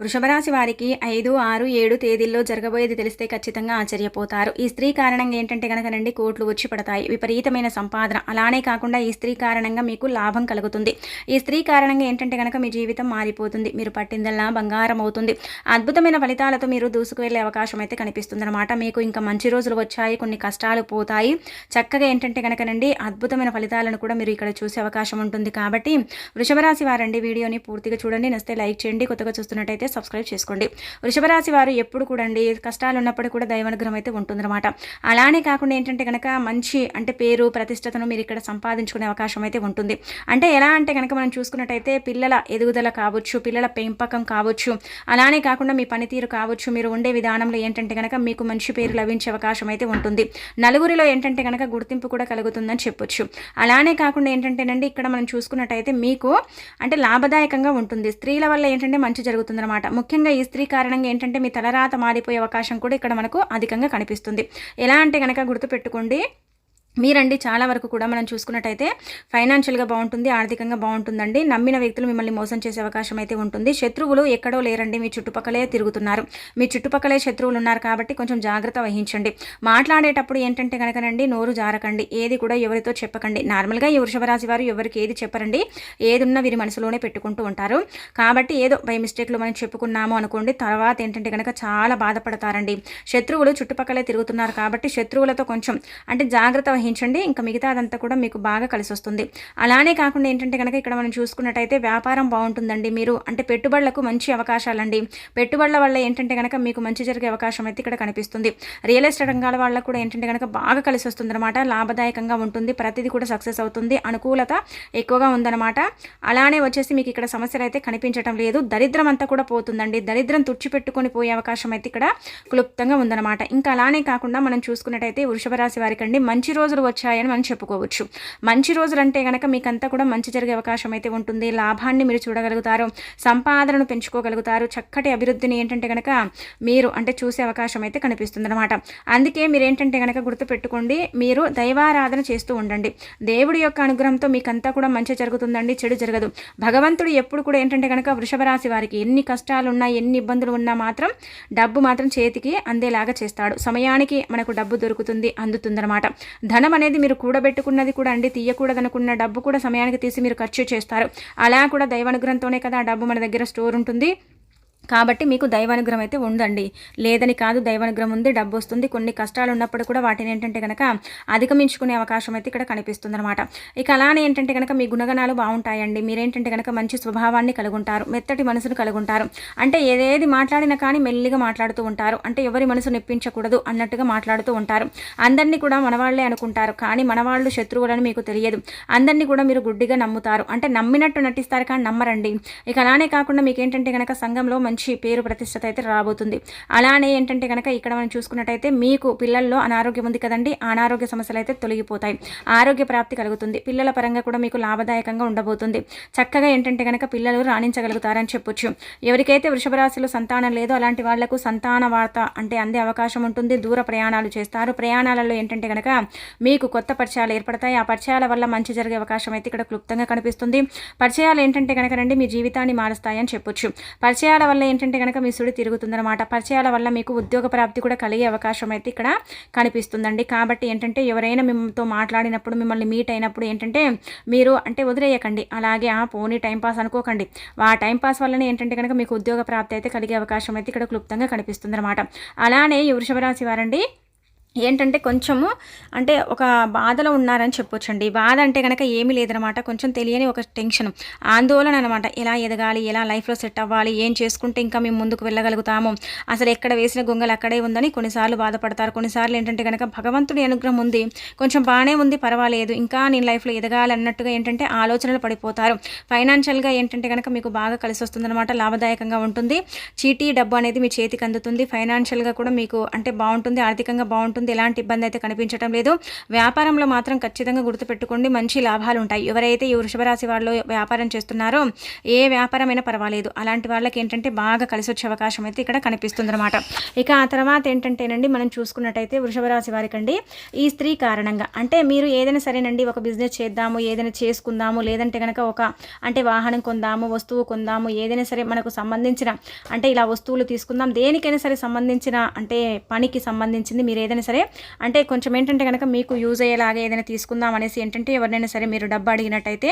వృషభరాశి వారికి ఐదు ఆరు ఏడు తేదీల్లో జరగబోయేది తెలిస్తే ఖచ్చితంగా ఆశ్చర్యపోతారు. ఈ స్త్రీ కారణంగా ఏంటంటే కనుకనండి కోట్లు వచ్చి పడతాయి. విపరీతమైన సంపాదన. అలానే కాకుండా ఈ స్త్రీ కారణంగా మీకు లాభం కలుగుతుంది. ఈ స్త్రీ కారణంగా ఏంటంటే కనుక మీ జీవితం మారిపోతుంది. మీరు పట్టిందల్లా బంగారం అవుతుంది. అద్భుతమైన ఫలితాలతో మీరు దూసుకు వెళ్ళే అవకాశం అయితే కనిపిస్తుందన్నమాట. మీకు ఇంకా మంచి రోజులు వచ్చాయి. కొన్ని కష్టాలు పోతాయి. చక్కగా ఏంటంటే కనుకనండి అద్భుతమైన ఫలితాలను కూడా మీరు ఇక్కడ చూసే అవకాశం ఉంటుంది కాబట్టి వృషభరాశి వారండి వీడియోని పూర్తిగా చూడండి. నస్తే లైక్ చేయండి. కొత్తగా చూస్తున్నట్టయితే సబ్స్క్రైబ్ చేసుకోండి. వృషభరాశి వారు ఎప్పుడు కూడా అండి కష్టాలు ఉన్నప్పుడు కూడా దైవానుగ్రహం అయితే ఉంటుందన్నమాట. అలానే కాకుండా ఏంటంటే కనుక మంచి అంటే పేరు ప్రతిష్టతను మీరు ఇక్కడ సంపాదించుకునే అవకాశం అయితే ఉంటుంది. అంటే ఎలా అంటే కనుక మనం చూసుకున్నట్టయితే పిల్లల ఎదుగుదల కావచ్చు పిల్లల పెంపకం కావచ్చు అలానే కాకుండా మీ పనితీరు కావచ్చు మీరు ఉండే విధానంలో ఏంటంటే కనుక మీకు మంచి పేరు లభించే అవకాశం అయితే ఉంటుంది. నలుగురిలో ఏంటంటే కనుక గుర్తింపు కూడా కలుగుతుందని చెప్పొచ్చు. అలానే కాకుండా ఏంటంటేనండి ఇక్కడ మనం చూసుకున్నట్టయితే మీకు అంటే లాభదాయకంగా ఉంటుంది. స్త్రీల వల్ల ఏంటంటే మంచి జరుగుతుందన్నమాట. ముఖ్యంగా ఈ స్త్రీ కారణంగా ఏంటంటే మీ తలరాత మారిపోయే అవకాశం కూడా ఇక్కడ మనకు అధికంగా కనిపిస్తుంది. ఎలా అంటే కనుక గుర్తుపెట్టుకోండి మీరండి చాలా వరకు కూడా మనం చూసుకున్నట్టయితే ఫైనాన్షియల్గా బాగుంటుంది ఆర్థికంగా బాగుంటుందండి. నమ్మిన వ్యక్తులు మిమ్మల్ని మోసం చేసే అవకాశం అయితే ఉంటుంది. శత్రువులు ఎక్కడో లేరండి మీ చుట్టుపక్కలే తిరుగుతున్నారు. మీ చుట్టుపక్కలే శత్రువులు ఉన్నారు కాబట్టి కొంచెం జాగ్రత్త వహించండి. మాట్లాడేటప్పుడు ఏంటంటే కనుకనండి నోరు జారకండి ఏది కూడా ఎవరితో చెప్పకండి. నార్మల్గా ఈ వృషభరాశి వారు ఎవరికి ఏది చెప్పరండి ఏదున్నా వీరి మనసులోనే పెట్టుకుంటూ ఉంటారు. కాబట్టి ఏదో బై మిస్టేక్లు మనం చెప్పుకున్నాము అనుకోండి తర్వాత ఏంటంటే కనుక చాలా బాధపడతారండి. శత్రువులు చుట్టుపక్కలే తిరుగుతున్నారు కాబట్టి శత్రువులతో కొంచెం అంటే జాగ్రత్త వహించండి ఇంకా మిగతా అదంతా కూడా మీకు బాగా కలిసి వస్తుంది అలానే కాకుండా ఏంటంటే కనుక ఇక్కడ మనం చూసుకున్నట్టయితే వ్యాపారం బాగుంటుందండి. మీరు అంటే పెట్టుబడులకు మంచి అవకాశాలండి. పెట్టుబడుల వల్ల ఏంటంటే కనుక మీకు మంచి జరిగే అవకాశం అయితే ఇక్కడ కనిపిస్తుంది. రియల్ ఎస్టేట్ రంగాల వాళ్ళకు కూడా ఏంటంటే కనుక బాగా కలిసి వస్తుంది అనమాట లాభదాయకంగా ఉంటుంది. ప్రతిదీ కూడా సక్సెస్ అవుతుంది. అనుకూలత ఎక్కువగా ఉందన్నమాట. అలానే వచ్చేసి మీకు ఇక్కడ సమస్యలు అయితే కనిపించడం లేదు. దరిద్రం అంతా కూడా పోతుందండి. దరిద్రం తుడిచిపెట్టుకొని పోయే అవకాశం అయితే ఇక్కడ క్లుప్తంగా ఉందన్నమాట. ఇంకా అలానే కాకుండా మనం చూసుకున్నట్టయితే వృషభ రాశి వారికి అండి మంచి రోజులు వచ్చాయని మనం చెప్పుకోవచ్చు. మంచి రోజులు అంటే కనుక మీకంతా కూడా మంచి జరిగే అవకాశం అయితే ఉంటుంది. లాభాన్ని మీరు చూడగలుగుతారు. సంపాదనను పెంచుకోగలుగుతారు. చక్కటి అభివృద్ధిని ఏంటంటే కనుక మీరు అంటే చూసే అవకాశం అయితే కనిపిస్తుంది అనమాట అందుకే మీరు ఏంటంటే కనుక గుర్తుపెట్టుకోండి. మీరు దైవారాధన చేస్తూ ఉండండి. దేవుడి యొక్క అనుగ్రహంతో మీకంతా కూడా మంచి జరుగుతుందండి. చెడు జరగదు. భగవంతుడు ఎప్పుడు కూడా ఏంటంటే కనుక వృషభ రాశి వారికి ఎన్ని కష్టాలు ఉన్నా ఎన్ని ఇబ్బందులు ఉన్నా మాత్రం డబ్బు మాత్రం చేతికి అందేలాగా చేస్తాడు. సమయానికి మనకు డబ్బు దొరుకుతుంది అందుతుందన్నమాట. ధనం అనేది మీరు కూడబెట్టుకున్నది కూడా అండి తీయకూడదనుకున్న డబ్బు కూడా సమయానికి తీసి మీరు ఖర్చు చేస్తారు. అలా కూడా దైవానుగ్రహంతోనే కదా ఆ డబ్బు మన దగ్గర స్టోర్ ఉంటుంది. కాబట్టి మీకు దైవానుగ్రహం అయితే ఉందండి. లేదని కాదు దైవానుగ్రహం ఉంది డబ్బు వస్తుంది. కొన్ని కష్టాలు ఉన్నప్పుడు కూడా వాటిని ఏంటంటే కనుక అధిగమించుకునే అవకాశం అయితే ఇక్కడ కనిపిస్తుంది అనమాట ఇక అలానే ఏంటంటే కనుక మీ గుణగణాలు బాగుంటాయండి. మీరేంటంటే కనుక మంచి స్వభావాన్ని కలుగుంటారు మెత్తటి మనసును కలుగుంటారు. అంటే ఏదేది మాట్లాడినా కానీ మెల్లిగా మాట్లాడుతూ ఉంటారు. అంటే ఎవరి మనసు నొప్పించకూడదు అన్నట్టుగా మాట్లాడుతూ ఉంటారు. అందరినీ కూడా మనవాళ్ళే అనుకుంటారు. కానీ మనవాళ్ళు శత్రువులని మీకు తెలియదు. అందరినీ కూడా మీరు గుడ్డిగా నమ్ముతారు. అంటే నమ్మినట్టు నటిస్తారు కానీ నమ్మరండి. ఇక అలానే కాకుండా మీకు ఏంటంటే కనుక సంఘంలో మంచి మంచి పేరు ప్రతిష్టత అయితే రాబోతుంది. అలానే ఏంటంటే కనుక ఇక్కడ మనం చూసుకున్నట్టయితే మీకు పిల్లల్లో అనారోగ్యం ఉంది కదండి అనారోగ్య సమస్యలు అయితే తొలగిపోతాయి. ఆరోగ్య ప్రాప్తి కలుగుతుంది. పిల్లల పరంగా కూడా మీకు లాభదాయకంగా ఉండబోతుంది. చక్కగా ఏంటంటే కనుక పిల్లలు రాణించగలుగుతారని చెప్పొచ్చు. ఎవరికైతే వృషభ రాశిలో సంతానం లేదో అలాంటి వాళ్ళకు సంతాన వార్త అంటే అందే అవకాశం ఉంటుంది. దూర ప్రయాణాలు చేస్తారు. ప్రయాణాలలో ఏంటంటే కనుక మీకు కొత్త పరిచయాలు ఏర్పడతాయి. ఆ పరిచయాల వల్ల మంచి జరిగే అవకాశం అయితే ఇక్కడ క్లుప్తంగా కనిపిస్తుంది. పరిచయాలు ఏంటంటే కనుక రండి మీ జీవితాన్ని మారుస్తాయని చెప్పొచ్చు. పరిచయాల వల్ల ఏంటంటే కనుక మీ సుడి తిరుగుతుందన్నమాట. పరిచయాల వల్ల మీకు ఉద్యోగ ప్రాప్తి కూడా కలిగే అవకాశం అయితే ఇక్కడ కనిపిస్తుందండి. కాబట్టి ఏంటంటే ఎవరైనా మిమ్మల్తో మాట్లాడినప్పుడు మిమ్మల్ని మీట్ అయినప్పుడు ఏంటంటే మీరు అంటే వదిలేయకండి. అలాగే ఆ పోనీ టైంపాస్ అనుకోకండి. ఆ టైంపాస్ వల్లనే ఏంటంటే కనుక మీకు ఉద్యోగ ప్రాప్తి అయితే కలిగే అవకాశం అయితే ఇక్కడ క్లుప్తంగా కనిపిస్తుంది అనమాట అలానే ఈ వృషభరాశి వారండి ఏంటంటే కొంచెము అంటే ఒక బాధలో ఉన్నారని చెప్పొచ్చండి. బాధ అంటే కనుక ఏమీ లేదనమాట. కొంచెం తెలియని ఒక టెన్షన్. ఆందోళన అనమాట. ఎలా ఎదగాలి? ఎలా లైఫ్లో సెట్ అవ్వాలి? ఏం చేసుకుంటే ఇంకా మేము ముందుకు వెళ్ళగలుగుతాము? అసలు ఎక్కడ వేసిన గొంగలు అక్కడే ఉందని కొన్నిసార్లు బాధపడతారు. కొన్నిసార్లు ఏంటంటే కనుక భగవంతుడి అనుగ్రహం ఉంది. కొంచెం బాగానే ఉంది పర్వాలేదు. ఇంకా నేను లైఫ్లో ఎదగాలి అన్నట్టుగా ఏంటంటే ఆలోచనలు పడిపోతారు. ఫైనాన్షియల్గా ఏంటంటే కనుక మీకు బాగా కలిసి వస్తుందన్నమాట లాభదాయకంగా ఉంటుంది. చీటీ డబ్బు అనేది మీ చేతికి అందుతుంది. ఫైనాన్షియల్గా కూడా మీకు అంటే బాగుంటుంది. ఆర్థికంగా బాగుంటుంది. ఉంటుంది. ఎలాంటి ఇబ్బంది అయితే కనిపించడం లేదు. వ్యాపారంలో మాత్రం ఖచ్చితంగా గుర్తుపెట్టుకోండి. మంచి లాభాలు ఉంటాయి ఎవరైతే ఈ వృషభరాశి వాళ్ళు వ్యాపారం చేస్తున్నారో ఏ వ్యాపారమైనా పర్వాలేదు. అలాంటి వాళ్ళకి ఏంటంటే బాగా కలిసి వచ్చే అవకాశం అయితే ఇక్కడ కనిపిస్తుంది అనమాట ఇక ఆ తర్వాత ఏంటంటేనండి మనం చూసుకున్నట్టయితే వృషభరాశి వారికండి ఈ స్త్రీ కారణంగా. అంటే మీరు ఏదైనా సరేనండి ఒక బిజినెస్ చేద్దాము ఏదైనా చేసుకుందాము లేదంటే కనుక ఒక అంటే వాహనం కొందాము వస్తువు కొందాము ఏదైనా సరే మనకు సంబంధించిన అంటే ఇలా వస్తువులు తీసుకుందాం. దేనికైనా సరే సంబంధించిన అంటే పనికి సంబంధించింది మీరు ఏదైనా సరే. అంటే కొంచెం ఏంటంటే కనుక మీకు యూజ్ అయ్యేలాగా ఏదైనా తీసుకుందాం అనేసి ఏంటంటే ఎవరినైనా సరే మీరు డబ్బు అడిగినట్టయితే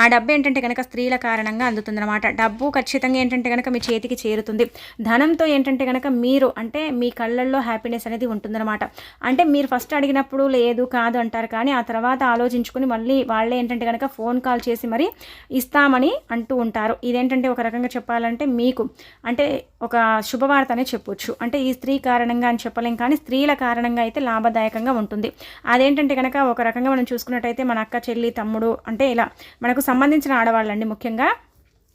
ఆ డబ్బు ఏంటంటే కనుక స్త్రీల కారణంగా అందుతుందన్నమాట. డబ్బు ఖచ్చితంగా ఏంటంటే కనుక మీ చేతికి చేరుతుంది. ధనంతో ఏంటంటే కనుక మీరు అంటే మీ కళ్ళల్లో హ్యాపీనెస్ అనేది ఉంటుందన్నమాట. అంటే మీరు ఫస్ట్ అడిగినప్పుడు లేదు కాదు అంటారు కానీ ఆ తర్వాత ఆలోచించుకుని మళ్ళీ వాళ్ళే ఏంటంటే కనుక ఫోన్ కాల్ చేసి మరి ఇస్తామని అంటూ ఉంటారు. ఇదేంటంటే ఒక రకంగా చెప్పాలంటే మీకు అంటే ఒక శుభవార్త అనే చెప్పొచ్చు. అంటే ఈ స్త్రీ కారణంగా అని చెప్పలేం కానీ స్త్రీల కారణంగా అయితే లాభదాయకంగా ఉంటుంది. అదేంటంటే కనుక ఒక రకంగా మనం చూసుకున్నట్టయితే మన అక్క చెల్లి తమ్ముడు అంటే ఇలా మనకు సంబంధించిన ఆడవాళ్ళండి ముఖ్యంగా.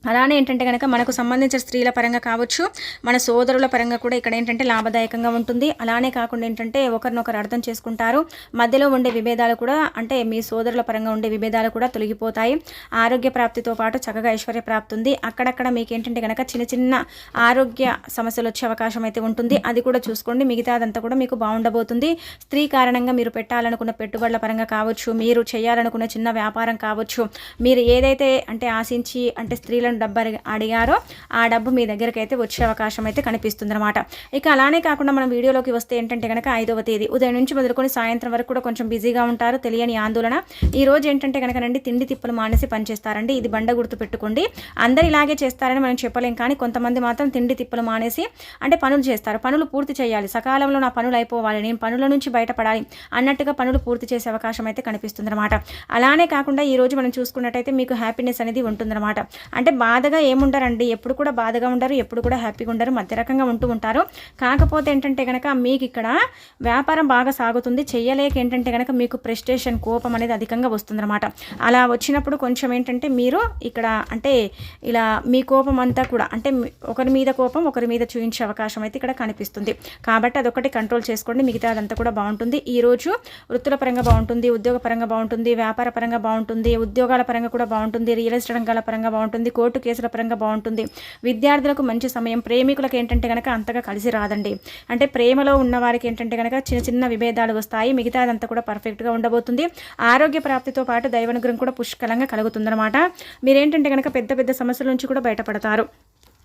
అలానే ఏంటంటే కనుక మనకు సంబంధించిన స్త్రీల పరంగా కావచ్చు మన సోదరుల పరంగా కూడా ఇక్కడ ఏంటంటే లాభదాయకంగా ఉంటుంది. అలానే కాకుండా ఏంటంటే ఒకరినొకరు అర్థం చేసుకుంటారు. మధ్యలో ఉండే విభేదాలు కూడా అంటే మీ సోదరుల పరంగా ఉండే విభేదాలు కూడా తొలగిపోతాయి. ఆరోగ్య ప్రాప్తితో పాటు చక్కగా ఐశ్వర్య ప్రాప్తి ఉంది. అక్కడక్కడ మీకు ఏంటంటే కనుక చిన్న చిన్న ఆరోగ్య సమస్యలు వచ్చే అవకాశం అయితే ఉంటుంది. అది కూడా చూసుకోండి. మిగతా అదంతా కూడా మీకు బాగుండబోతుంది. స్త్రీ కారణంగా మీరు పెట్టాలనుకున్న పెట్టుబడుల పరంగా కావచ్చు మీరు చేయాలనుకున్న చిన్న వ్యాపారం కావచ్చు మీరు ఏదైతే అంటే ఆశించి అంటే స్త్రీలను డబ్బు అడిగారో ఆ డబ్బు మీ దగ్గరికి అయితే వచ్చే అవకాశం అయితే కనిపిస్తుంది అనమాట ఇక అలానే కాకుండా మనం వీడియోలోకి వస్తే ఏంటంటే కనుక ఐదవ తేదీ ఉదయం నుంచి మొదలుకొని సాయంత్రం వరకు కూడా కొంచెం బిజీగా ఉంటారు తెలియని ఆందోళన. ఈ రోజు ఏంటంటే కనుక రండి తిండి తిప్పలు మానేసి పనిచేస్తారండి ఇది బండ గుర్తు పెట్టుకోండి. అందరు ఇలాగే చేస్తారని మనం చెప్పలేం కానీ కొంతమంది మాత్రం తిండి తిప్పలు మానేసి అంటే పనులు చేస్తారు. పనులు పూర్తి చేయాలి. సకాలంలో నా పనులు అయిపోవాలి నేను పనుల నుంచి బయటపడాలి అన్నట్టుగా పనులు పూర్తి చేసే అవకాశం అయితే కనిపిస్తుంది అనమాట అలానే కాకుండా ఈ రోజు మనం చూసుకున్నట్టయితే మీకు హ్యాపీనెస్ అనేది ఉంటుందన్నమాట. అంటే బాధగా ఏముండరండి? ఎప్పుడు కూడా బాధగా ఉండరు ఎప్పుడు కూడా హ్యాపీగా ఉండరు మధ్య రకంగా ఉంటూ ఉంటారు. కాకపోతే ఏంటంటే కనుక మీకు ఇక్కడ వ్యాపారం బాగా సాగుతుంది. చేయలేక ఏంటంటే కనుక మీకు ప్రెస్టేషన్ కోపం అనేది అధికంగా వస్తుందన్నమాట. అలా వచ్చినప్పుడు కొంచెం ఏంటంటే మీరు ఇక్కడ అంటే ఇలా మీ కోపం అంతా కూడా అంటే ఒకరి మీద కోపం ఒకరి మీద చూపించే అవకాశం అయితే ఇక్కడ కనిపిస్తుంది. కాబట్టి అదొకటి కంట్రోల్ చేసుకోండి. మిగతా అదంతా కూడా బాగుంటుంది. ఈరోజు వృత్తుల పరంగా బాగుంటుంది ఉద్యోగ పరంగా బాగుంటుంది వ్యాపార పరంగా బాగుంటుంది ఉద్యోగాల పరంగా కూడా బాగుంటుంది రియల్ ఎస్టేట్ రంగాల పరంగా బాగుంటుంది కోర్టు కోర్టు కేసుల పరంగా బాగుంటుంది. విద్యార్థులకు మంచి సమయం ప్రేమికులకు ఏంటంటే కనుక అంతగా కలిసి రాదండి. అంటే ప్రేమలో ఉన్న వారికి ఏంటంటే కనుక చిన్న చిన్న విభేదాలు వస్తాయి మిగతాదంతా కూడా పర్ఫెక్ట్గా ఉండబోతుంది. ఆరోగ్య ప్రాప్తితో పాటు దైవనుగ్రహం కూడా పుష్కలంగా కలుగుతుందన్నమాట. మీరేంటంటే కనుక పెద్ద పెద్ద సమస్యల నుంచి కూడా బయటపడతారు.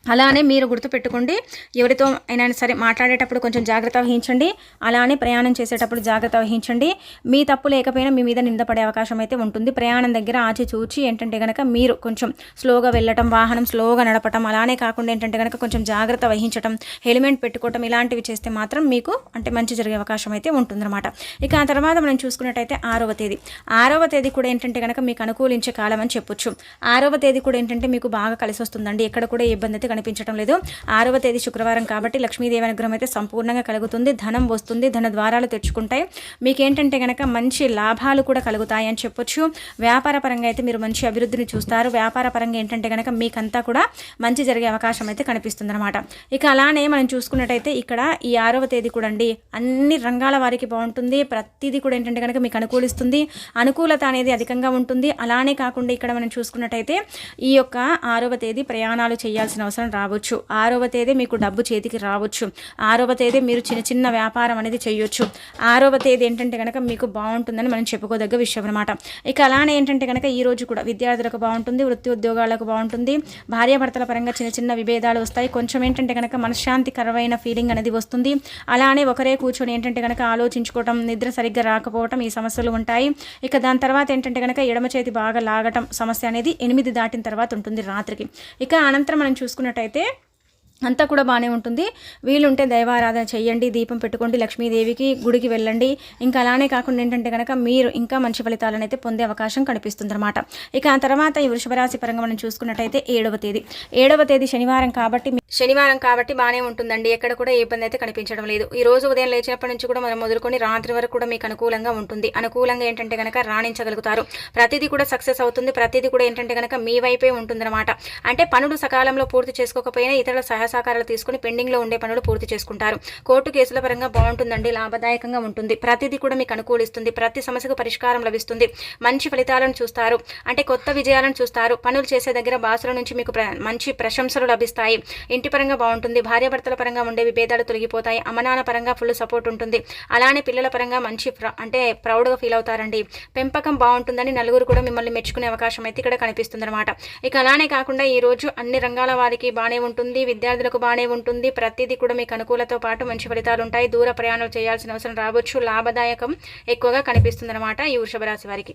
అలానే మీరు గుర్తుపెట్టుకోండి ఎవరితో అయినా సరే మాట్లాడేటప్పుడు కొంచెం జాగ్రత్త వహించండి అలానే ప్రయాణం చేసేటప్పుడు జాగ్రత్త వహించండి. మీ తప్పు లేకపోయినా మీ మీద నిందపడే అవకాశం అయితే ఉంటుంది. ప్రయాణం దగ్గర ఆచి చూచి ఏంటంటే కనుక మీరు కొంచెం స్లోగా వెళ్ళటం వాహనం స్లోగా నడపటం అలానే కాకుండా ఏంటంటే కనుక కొంచెం జాగ్రత్త వహించటం హెల్మెట్ పెట్టుకోవటం ఇలాంటివి చేస్తే మాత్రం మీకు అంటే మంచి జరిగే అవకాశం అయితే ఉంటుందన్నమాట. ఇక ఆ తర్వాత మనం చూసుకున్నట్టయితే ఆరవ తేదీ. ఆరవ తేదీ కూడా ఏంటంటే కనుక మీకు అనుకూలించే కాలం అని చెప్పొచ్చు. ఆరవ తేదీ కూడా ఏంటంటే మీకు బాగా కలిసి వస్తుందండి ఎక్కడ కూడా ఇబ్బంది అయితే కనిపించడం లేదు. ఆరవ తేదీ శుక్రవారం కాబట్టి లక్ష్మీదేవి అనుగ్రహం అయితే సంపూర్ణంగా కలుగుతుంది. ధనం వస్తుంది. ధన ద్వారాలు తెచ్చుకుంటాయి. మీకేంటంటే కనుక మంచి లాభాలు కూడా కలుగుతాయి అని చెప్పొచ్చు. వ్యాపార పరంగా అయితే మీరు మంచి అభివృద్ధిని చూస్తారు. వ్యాపార పరంగా ఏంటంటే కనుక మీకంతా కూడా మంచి జరిగే అవకాశం అయితే కనిపిస్తుంది అనమాట ఇక అలానే మనం చూసుకున్నట్టయితే ఇక్కడ ఈ ఆరవ తేదీ కూడా అండి అన్ని రంగాల వారికి బాగుంటుంది. ప్రతిదీ కూడా ఏంటంటే కనుక మీకు అనుకూలిస్తుంది. అనుకూలత అనేది అధికంగా ఉంటుంది. అలానే కాకుండా ఇక్కడ మనం చూసుకున్నట్టయితే ఈ యొక్క ఆరవ తేదీ ప్రయాణాలు చేయాల్సిన అవసరం అవసరం రావచ్చు. ఆరవ తేదీ మీకు డబ్బు చేతికి రావచ్చు. ఆరవ తేదీ మీరు చిన్న చిన్న వ్యాపారం అనేది చేయొచ్చు. ఆరవ తేదీ ఏంటంటే కనుక మీకు బాగుంటుందని మనం చెప్పుకోదగ్గ విషయం అనమాట ఇక అలానే ఏంటంటే కనుక ఈ రోజు కూడా విద్యార్థులకు బాగుంటుంది వృత్తి ఉద్యోగాలకు బాగుంటుంది. భార్యాభర్తల పరంగా చిన్న చిన్న విభేదాలు వస్తాయి. కొంచెం ఏంటంటే కనుక మనశ్శాంతికరమైన ఫీలింగ్ అనేది వస్తుంది. అలానే ఒకరే కూర్చొని ఏంటంటే కనుక ఆలోచించుకోవటం నిద్ర సరిగ్గా రాకపోవటం ఈ సమస్యలు ఉంటాయి. ఇక దాని తర్వాత ఏంటంటే కనుక ఎడమ చేతి బాగా లాగటం సమస్య అనేది ఎనిమిది దాటిన తర్వాత ఉంటుంది రాత్రికి. ఇక అనంతరం మనం చూసుకున్న అయితే అంతా కూడా బాగానే ఉంటుంది. వీలుంటే దైవారాధన చేయండి దీపం పెట్టుకోండి లక్ష్మీదేవికి గుడికి వెళ్ళండి. ఇంకా అలానే కాకుండా ఏంటంటే కనుక మీరు ఇంకా మంచి ఫలితాలను అయితే పొందే అవకాశం కనిపిస్తుంది అనమాట ఇక ఆ తర్వాత ఈ వృషభరాశి పరంగా మనం చూసుకున్నట్టయితే ఏడవ తేదీ. ఏడవ తేదీ శనివారం కాబట్టి శనివారం కాబట్టి బాగానే ఉంటుందండి. ఎక్కడ కూడా ఏ ఇబ్బంది అయితే కనిపించడం లేదు. ఈ రోజు ఉదయం లేచినప్పటి నుంచి కూడా మనం మొదలుకొని రాత్రి వరకు కూడా మీకు అనుకూలంగా ఉంటుంది. అనుకూలంగా ఏంటంటే కనుక రాణించగలుగుతారు. ప్రతిదీ కూడా సక్సెస్ అవుతుంది. ప్రతిదీ కూడా ఏంటంటే కనుక మీ వైపే ఉంటుందన్నమాట. అంటే పనులు సకాలంలో పూర్తి చేసుకోకపోయినా ఇతరుల సహాయ సహకారాలు తీసుకుని పెండింగ్లో ఉండే పనులు పూర్తి చేసుకుంటారు. కోర్టు కేసుల పరంగా బాగుంటుందండి లాభదాయకంగా ఉంటుంది. ప్రతిదీ కూడా మీకు అనుకూలిస్తుంది ప్రతి సమస్యకు పరిష్కారం లభిస్తుంది. మంచి ఫలితాలను చూస్తారు. అంటే కొత్త విజయాలను చూస్తారు. పనులు చేసే దగ్గర బాసుల నుంచి మీకు మంచి ప్రశంసలు లభిస్తాయి. ఇంటి పరంగా బాగుంటుంది. భార్యాభర్తల పరంగా ఉండే విభేదాలు తొలగిపోతాయి. అమ్మనాన్న పరంగా ఫుల్ సపోర్ట్ ఉంటుంది. అలానే పిల్లల పరంగా మంచి ప్ర- అంటే ప్రౌడ్గా ఫీల్ అవుతారండి. పెంపకం బాగుంటుందని నలుగురు కూడా మిమ్మల్ని మెచ్చుకునే అవకాశం అయితే ఇక్కడ కనిపిస్తుంది అనమాట ఇక అలానే కాకుండా ఈ రోజు అన్ని రంగాల వారికి బాగానే ఉంటుంది. విద్యార్థులకు బాగానే ఉంటుంది. ప్రతిదీ కూడా మీకు అనుకూలతో పాటు మంచి ఫలితాలు ఉంటాయి. దూర ప్రయాణాలు చేయాల్సిన అవసరం రావచ్చు. లాభదాయకం ఎక్కువగా కనిపిస్తుందన్నమాట ఈ వృషభ రాశి వారికి.